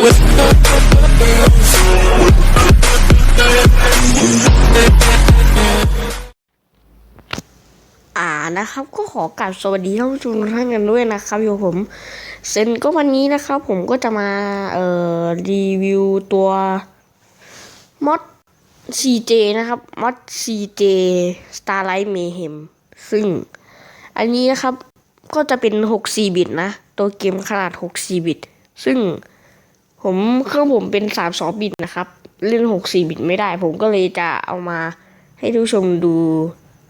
อ่านะครับก็ขอกราบสวัสดีท่านผู้ชมท่านกันด้วยนะครับอยู่ผมเซนก็วันนี้นะครับ ผมก็จะมาเอ่อรีวิวตัวมอด CJ นะครับมอด CJ Starlight Mayhem ซึ่งอันนี้นะครับก็จะเป็น 64 บิตนะ ตัวเกมขนาด 64 บิต ซึ่ง ผมเครื่องผมเป็น32บิตนะครับ เล่น64บิตไม่ได้ ผมก็เลยจะเอามาให้ทุกชมดู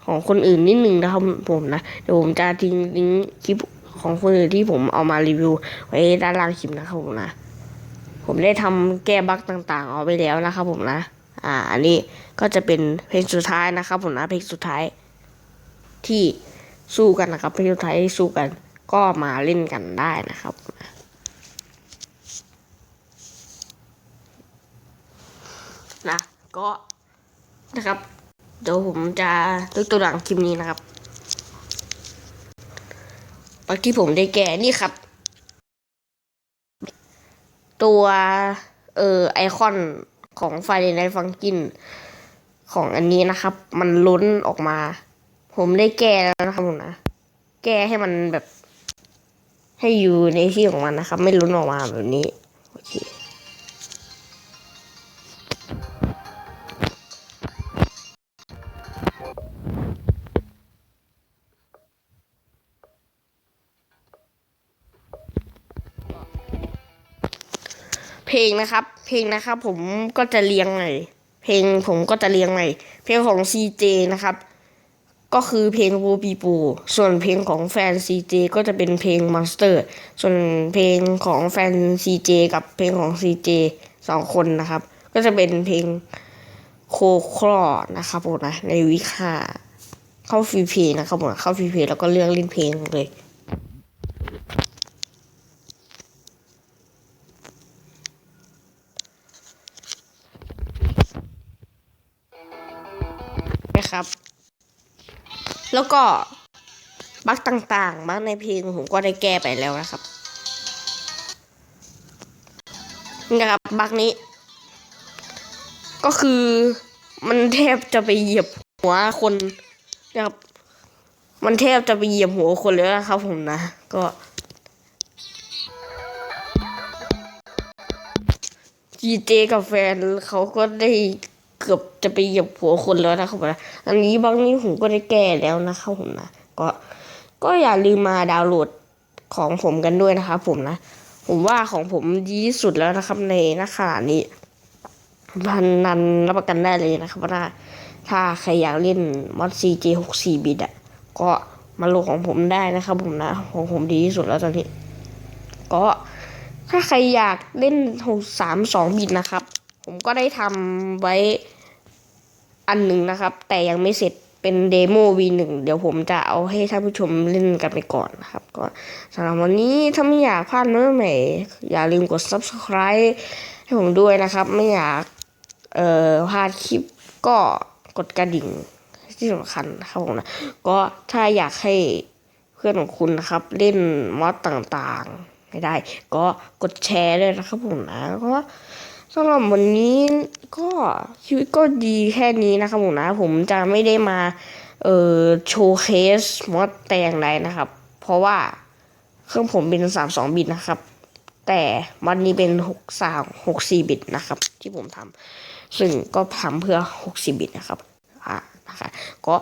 ของคนอื่นนิดนึงนะครับผมนะเดี๋ยวผมจะทิ้งลิงก์คลิปของคนอื่นที่ผมเอามารีวิว ไว้ด้านล่างคลิปนะครับผมนะ ผมได้ทำแก้บั๊กต่างๆ เอาไปแล้วนะครับผมนะ อ่าอันนี้ก็จะเป็นเพลงสุดท้ายนะครับผมนะเพลงสุดท้ายที่สู้กันนะครับเพลงสุดท้ายที่สู้กัน ก็มาเล่นกันได้นะครับ นะ ก็นะครับ เดี๋ยวผมจะยกตัวอย่างคลิปนี้นะครับเมื่อกี้ผมได้แก่นี่ครับ ตัวเอ่อไอคอนของไฟในฟังกินของอันนี้นะครับ มันล้นออกมา ผมได้แก้แล้วนะครับผมนะแก้ให้มันแบบ ให้อยู่ในที่ของมันนะครับ ไม่ล้นออกมาแบบนี้ เพลงนะครับ เพลงนะครับ ผมก็จะเรียงใหม่เพลงผมก็จะเรียงใหม่เพลงของ CJ นะครับ ก็คือเพลงปูปีปูส่วนเพลงของแฟน CJ ก็จะเป็นเพลง Monster ส่วนเพลงของแฟน CJ กับเพลงของ CJ สองคนนะครับ ก็จะเป็นเพลงโคคลอนะครับผมนะในวิคาเข้าฟรีเพลย์นะครับผมเข้าฟรีเพลย์แล้วก็เลือกเล่นเพลงเลย นะครับ แล้วก็บั๊กต่างๆบั๊กในเพลงผมก็ได้แก้ไปแล้วนะครับนะครับบั๊กนี้ ก็คือมันแทบจะไปเหยียบหัวคนนะครับ มันแทบจะไปเหยียบหัวคนเลยนะครับ ผมนะ ก็จีเจกับแฟนเขาก็ได้ เกือบจะไปเหยียบหัวคนแล้วนะครับผมนะอันนี้บางนี้ผมก็ได้แก้แล้วนะครับผมนะก็ก็อย่าลืมมาดาวน์โหลดของผมกันด้วยนะครับผมนะ ผมว่าของผมดีที่สุดแล้วนะครับในนักขณะนี้พันนันรับประกันได้เลยนะครับว่าถ้าใครอยากเล่นมอด CJ 6 4 บิตอะก็มาโหลดของผมได้นะครับผมนะของผมดีที่สุดแล้วตอนนี้ ก็ถ้าใครอยากเล่น 6 3 2 บิตนะครับ ผมก็ได้ทำไว้อันหนึ่งนะครับ แต่ยังไม่เสร็จเป็นเดโม V1 เดี๋ยวผมจะเอาให้ท่านผู้ชมเล่นกันไปก่อนนะครับ ก็สำหรับวันนี้ถ้าไม่อยากพลาดเมื่อใหม่ อย่าลืมกด subscribe ให้ผมด้วยนะครับ ไม่อยากเอ่อพลาดคลิปก็กดกระดิ่งที่สำคัญนะครับผมนะ ก็ถ้าอยากให้เพื่อนของคุณนะครับ เล่นมอดต่างๆไม่ได้ ก็กดแชร์ด้วยนะครับผมนะก็ สำหรับวันนี้ก็ชีวิตก็ดีแค่นี้นะครับผมนะ ผมจะไม่ได้มา เอ่อโชว์เคสมอดแต่อย่างใดนะครับ เพราะว่าเครื่องผมเป็น32บิตนะครับ แต่วันนี้เป็น6 3 6 4บิตนะครับ ที่ผมทำซึ่งก็ทำเพื่อ60บิตนะครับอ่านะคะก็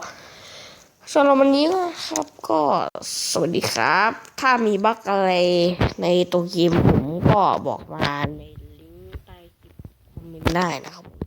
สำหรับวันนี้นะครับก็สวัสดีครับ ถ้ามีบั๊กอะไรในตัวเกมผมก็บอกมาใน คอมเมนต์ได้นะครับ